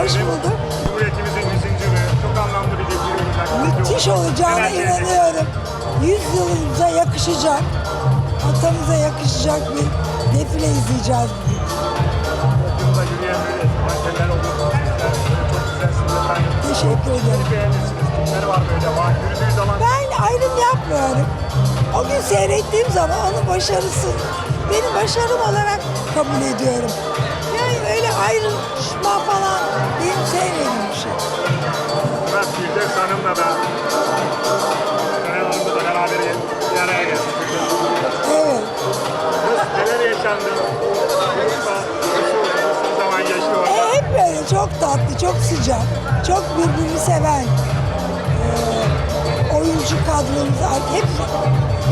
Hoş bulduk. Cumhuriyetimizin 100. yılı çok anlamlı bir olacak. Müthiş olacağına inanıyorum. Yüzyılımıza yakışacak, atamıza yakışacak bir defile izleyeceğiz bugün. Toplumda yürüyen böyle mankenler olur. Sizler çok güzelsiniz efendim. Teşekkür ederim. Beğenirsiniz. Kimler var böyle var. Yürüdüğü zaman Ben ayrım yapmıyorum. O gün seyrettiğim zaman onun başarısı benim başarım olarak kabul ediyorum. Yani öyle ayrışma falan zaman geçti orada? E, hep böyle çok tatlı, çok sıcak, çok birbirini seven e, oyuncu kadromuz. Hep,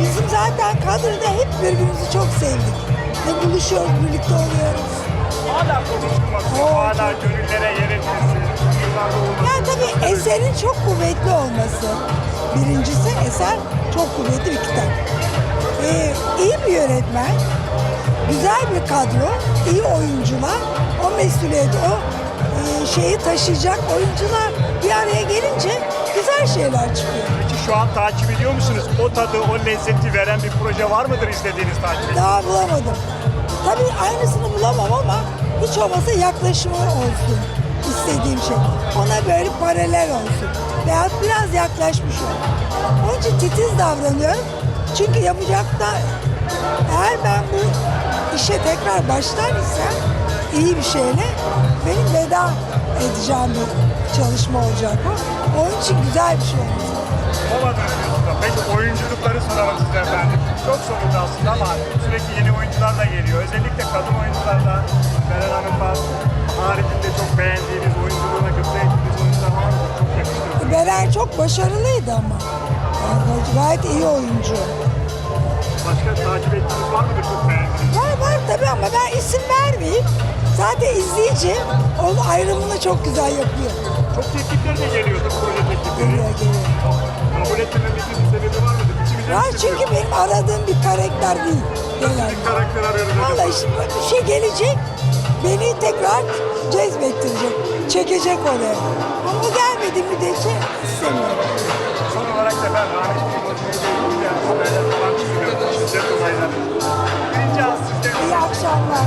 bizim zaten kadroda hep birbirimizi çok sevdik. Ve buluşuyoruz, birlikte oluyoruz. Hala konuşulması, Oo. hala gönüllere yer etmesi. Yani tabii eserin çok kuvvetli olması. Birincisi eser çok kuvvetli bir kitap. Ee, iyi bir yönetmen, güzel bir kadro, iyi oyuncular, o mesuliyet, o e, şeyi taşıyacak oyuncular bir araya gelince güzel şeyler çıkıyor. Peki şu an takip ediyor musunuz? O tadı, o lezzeti veren bir proje var mıdır izlediğiniz takip? Daha bulamadım. Tabii aynısını bulamam ama hiç olmasa yaklaşımı olsun istediğim şey. Ona böyle paralel olsun. Veya biraz yaklaşmış olsun. Onun için titiz davranıyorum. Çünkü yapacak da eğer ben bu işe tekrar başlar isem iyi bir şeyle benim veda edeceğim bir çalışma olacak bu. Onun için güzel bir şey olacak. Diyorsunuz. Peki oyunculukları soralım size efendim. Çok soruldu aslında ama sürekli yeni oyuncular da geliyor. Özellikle kadın oyuncularla Meral Hanım var. Beren çok başarılıydı ama. Yani gayet iyi oyuncu. Başka takip ettiğiniz var mıdır çok beğendiğiniz? Var var tabii ama ben isim vermeyeyim. Zaten izleyici onun ayrımını çok güzel yapıyor. Çok teklifler de geliyordu proje teklifleri. Geliyor geliyor. Kabul etmememizin bir sebebi var mıdır? İçimize Var mi çünkü sığmıyor? benim aradığım bir karakter değil. Genelde. Bir karakter arıyoruz acaba. Vallahi şimdi bir şey gelecek, beni tekrar cezbettirecek, çekecek onu. Ama o gelmedi müddetçe şey, istemiyorum. Son olarak da ben rahmetli Koçman'ın haberler falan çıkıyor. Şiddet olayları. Birinci az sizden... İyi akşamlar.